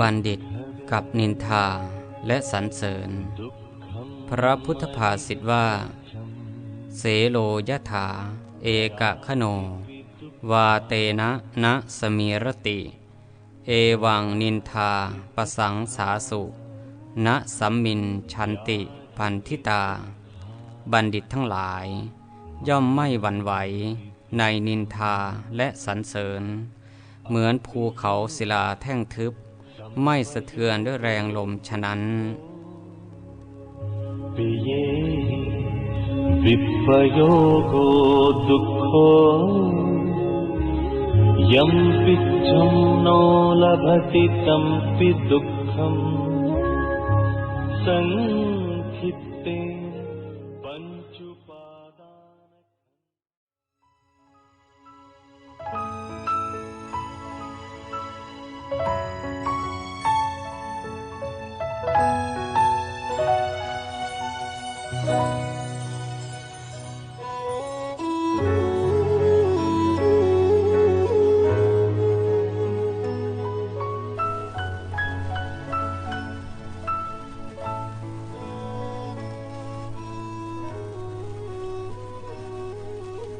บัณฑิตกับนินทาและสรรเสริญ พระพุทธภาษิตว่า เสโลยถา เอกะขโน วาเตนะนะสมีรติ เอวังนินทาประสังสาสุณสัมมินชันติพันธิตา บัณฑิตทั้งหลาย ย่อมไม่หวั่นไหวในนินทาและสรรเสริญ เหมือนภูเขาศิลาแท่งทึบ ไม่สะเทือนด้วยแรงลมฉะนั้นปิเยวิปโยโกดุขโขยัมปิจัมโนลภติตัมปิดุขมสัง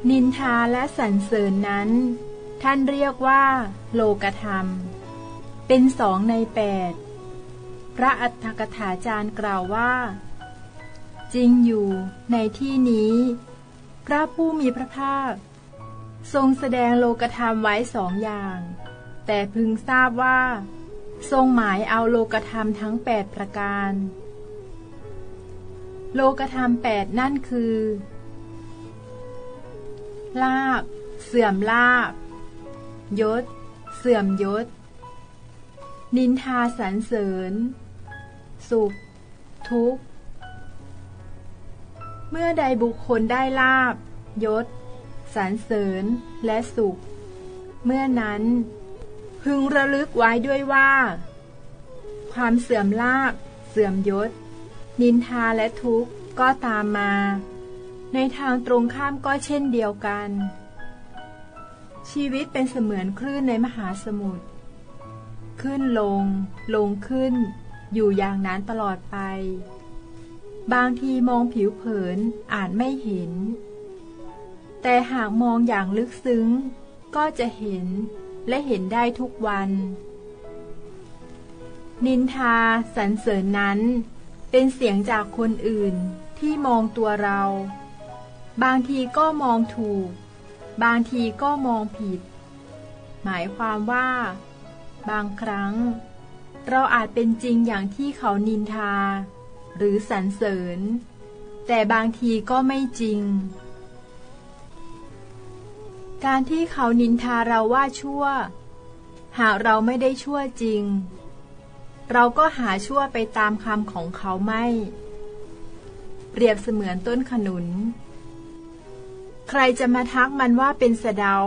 นินทาและสรรเสริญนั้น ท่านเรียกว่า โลกธรรม เป็นสองในแปดพระอัฏฐกถาจารย์กล่าวว่า จริงอยู่ในที่นี้ พระผู้มีพระภาค ทรงแสดงโลกธรรมไว้สองอย่าง แต่พึงทราบว่า ทรงหมายเอาโลกธรรมทั้งแปดประการ โลกธรรมแปดนั่นคือ ลาบ เสื่อมลาบ ยศ เสื่อมยศ นินทาสรรเสริญ สุข ทุกข์ เมื่อใดบุคคลได้ลาบ ยศ สรรเสริญและสุข เมื่อนั้น พึงระลึกไว้ด้วยว่า ความเสื่อมลาบ เสื่อมยศ นินทาและทุกข์ก็ตามมา ในทางตรงข้ามก็เช่นเดียวกัน ชีวิตเป็นเสมือนคลื่นในมหาสมุทรขึ้นลง ลงขึ้น อยู่อย่างนั้นตลอดไป บางทีมองผิวเผินอาจไม่เห็น แต่หากมองอย่างลึกซึ้ง ก็จะเห็นและเห็นได้ทุกวัน นินทาสรรเสริญนั้น เป็นเสียงจากคนอื่นที่มองตัวเรา บางทีก็มองถูก บางทีก็มองผิด หมายความว่า บางครั้ง เราอาจเป็นจริงอย่างที่เขานินทา หรือสรรเสริญ แต่บางทีก็ไม่จริง การที่เขานินทาเราว่าชั่ว หากเราไม่ได้ชั่วจริง เราก็หาชั่วไปตามคำของเขาไม่ เปรียบเสมือนต้นขนุน ใครจะมาทักมันว่าเป็นสะเดา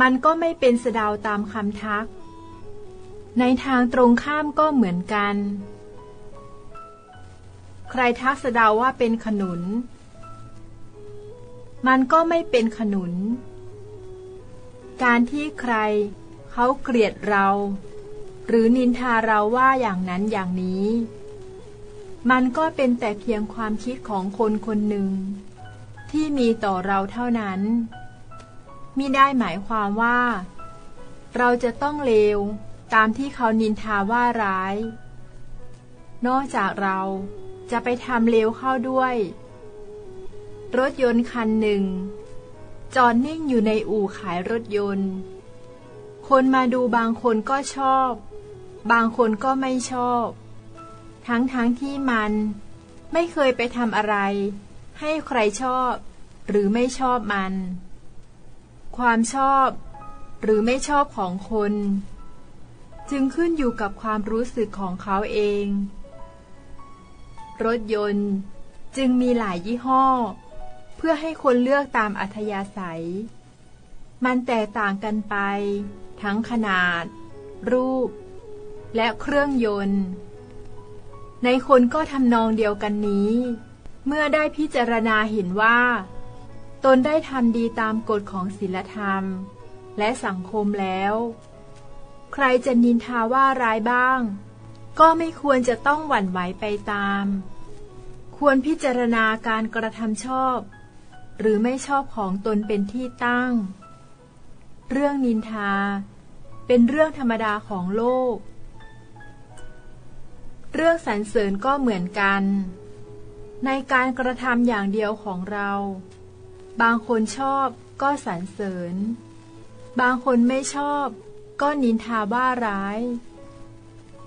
มันก็ไม่เป็นสะเดาตามคำทัก ในทางตรงข้ามก็เหมือนกัน ใครทักสะเดาว่าเป็นขนุน มันก็ไม่เป็นขนุน การที่ใครเขาเกลียดเรา หรือนินทาเราว่าอย่างนั้นอย่างนี้ มันก็เป็นแต่เพียงความคิดของคนคนหนึ่ง ที่มีต่อเราเท่านั้นมิได้หมายความว่า เราจะต้องเลวตามที่เขานินทาว่าร้าย นอกจากเราจะไปทำเลวเข้าด้วย รถยนต์คันหนึ่ง จอดนิ่งอยู่ในอู่ขายรถยนต์ คนมาดูบางคนก็ชอบ บางคนก็ไม่ชอบ ทั้งทั้งที่มันไม่เคยไปทำอะไร ให้ใครชอบ หรือไม่ชอบมัน ความชอบ หรือไม่ชอบของคน จึงขึ้นอยู่กับความรู้สึกของเขาเอง รถยนต์จึงมีหลายยี่ห้อ เพื่อให้คนเลือกตามอัธยาศัย มันแตกต่างกันไป ทั้งขนาด รูป และเครื่องยนต์ ในคนก็ทำนองเดียวกันนี้ เมื่อได้พิจารณาเห็นว่า ตนได้ทำดีตามกฎของศีลธรรม และสังคมแล้ว ใครจะนินทาว่าร้ายบ้าง ก็ไม่ควรจะต้องหวั่นไหวไปตาม ควรพิจารณาการกระทำชอบ หรือไม่ชอบของตนเป็นที่ตั้ง เรื่องนินทา เป็นเรื่องธรรมดาของโลก เรื่องสรรเสริญก็เหมือนกัน ในการกระทำอย่างเดียวของเรา บางคนชอบก็สรรเสริญ บางคนไม่ชอบ ก็นินทาว่าร้าย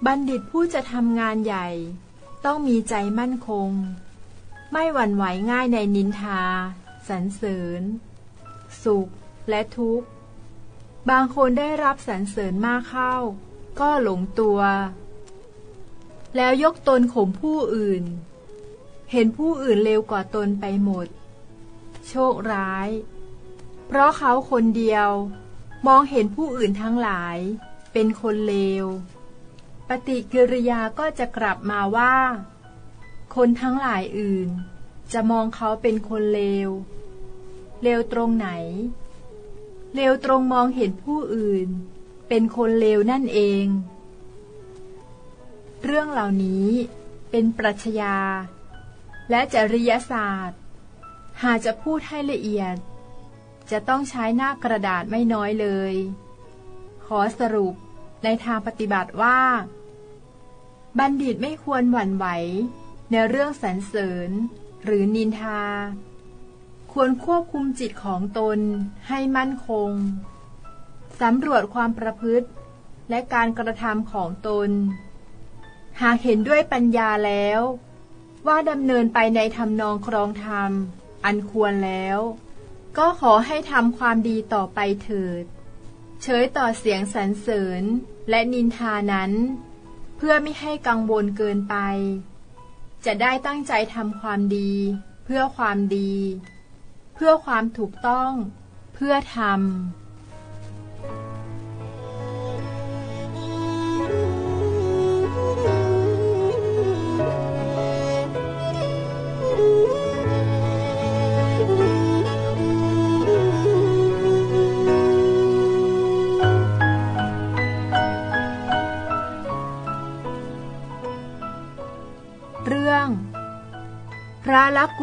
บัณฑิตผู้จะทำงานใหญ่ ต้องมีใจมั่นคง ไม่หวั่นไหวง่ายในนินทา สรรเสริญ สุขและทุกข์ บางคนได้รับสรรเสริญมากเข้า ก็หลงตัว แล้วยกตนข่มผู้อื่น เห็นผู้อื่นเลวกว่าตนไปหมด โชคร้าย เพราะเขาคนเดียว มองเห็นผู้อื่นทั้งหลาย เป็นคนเลว ปฏิกิริยาก็จะกลับมาว่า คนทั้งหลายอื่น จะมองเขาเป็นคนเลว เลวตรงไหน เลวตรงมองเห็นผู้อื่น เป็นคนเลวนั่นเอง เรื่องเหล่านี้เป็นปรัชญา และจริยศาสตร์ หากจะพูดให้ละเอียด จะต้องใช้หน้ากระดาษไม่น้อยเลย ขอสรุปในทางปฏิบัติว่า บัณฑิตไม่ควรหวั่นไหว ในเรื่องสรรเสริญ หรือนินทา ควรควบคุมจิตของตนให้มั่นคงสำรวจความประพฤติและการกระทำของตน หากเห็นด้วยปัญญาแล้ว ว่าดำเนินไปในทำนองครองธรรม อันควรแล้ว ก็ขอให้ทำความดีต่อไปเถิด เฉยต่อเสียงสรรเสริญและนินทานั้น เพื่อไม่ให้กังวลเกินไป จะได้ตั้งใจทำความดี เพื่อความดี เพื่อความถูกต้อง เพื่อธร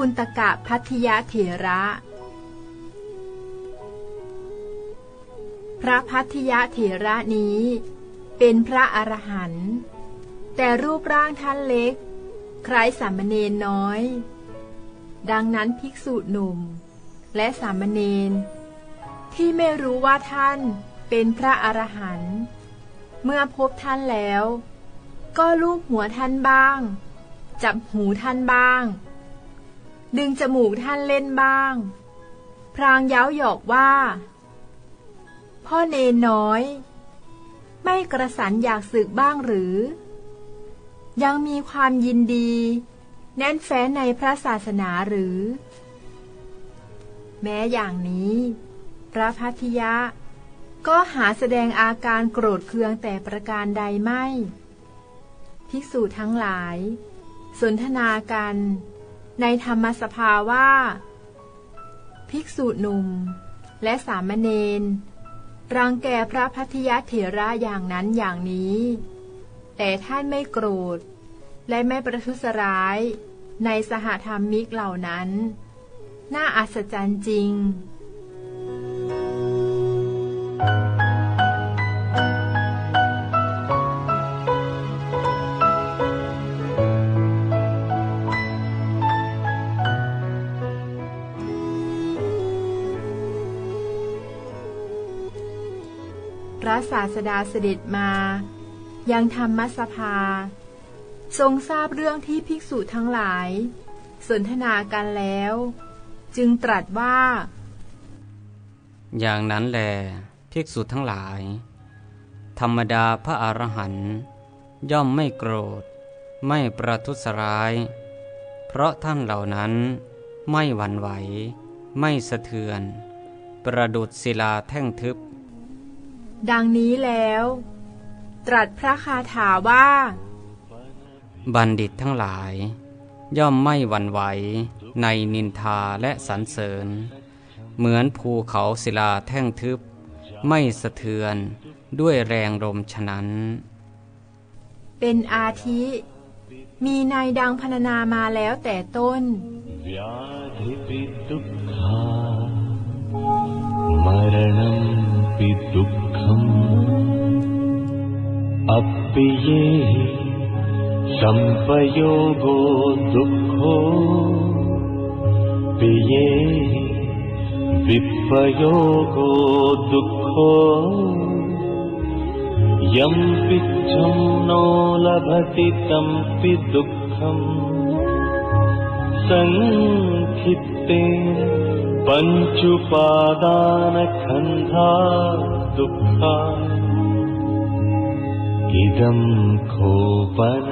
ระลักกุณตกะพัทยเถระ พระพัทยเถระนี้ เป็นพระอรหันต์แต่รูปร่างท่านเล็ก คล้ายสามเณรน้อย ดังนั้นภิกษุหนุ่ม และสามเณรที่ไม่รู้ว่าท่านเป็นพระอรหันต์เมื่อพบท่านแล้ว ก็ลูบหัวท่านบ้าง จับหูท่านบ้าง ดึงจมูกท่านเล่นบ้าง พรางเย้าหยอกว่า พ่อเนนน้อย ไม่กระสันอยากสึกบ้างหรือ ยังมีความยินดี แน่นแฟ้นในพระศาสนาหรือ แม้อย่างนี้ พระพัทยะ ก็หาแสดงอาการโกรธเคืองแต่ประการใดไม่ ภิกษุทั้งหลาย สนทนากัน ในธรรมสภาว่า ภิกษุหนุ่ม และสามเณรรังแกพระพัทยเถระอย่างนั้นอย่างนี้ แต่ท่านไม่โกรธ และไม่ประทุษร้าย ในสหธรรมิกเหล่านั้น น่าอัศจรรย์จริง พระศาสดาเสด็จมา ยังธรรมสภา ทรงทราบเรื่องที่ภิกษุทั้งหลาย สนทนากันแล้ว จึงตรัสว่า อย่างนั้นแลภิกษุทั้งหลาย ธรรมดาพระอรหันต์ย่อมไม่โกรธ ไม่ประทุษร้าย เพราะท่านเหล่านั้นไม่หวั่นไหว ไม่สะเทือน ประดุดศิลาแท่งทึบ ดังนี้แล้ว ตรัสพระคาถาว่า บัณฑิตทั้งหลาย ย่อมไม่หวั่นไหวในนินทาและสรรเสริญ เหมือนภูเขาศิลาแท่งทึบ ไม่สะเทือนด้วยแรงลมฉะนั้น เป็นอาทิ มีนายดังพรรณนามาแล้วแต่ต้น अपि दुःखम्। अपि ये विप्रयोगो दुःखो यम् पिच्छं नो लभति तम्पि दुःखम्। ित्ते पञ्चुपादानखन्धा दुःखा। इदं कोपन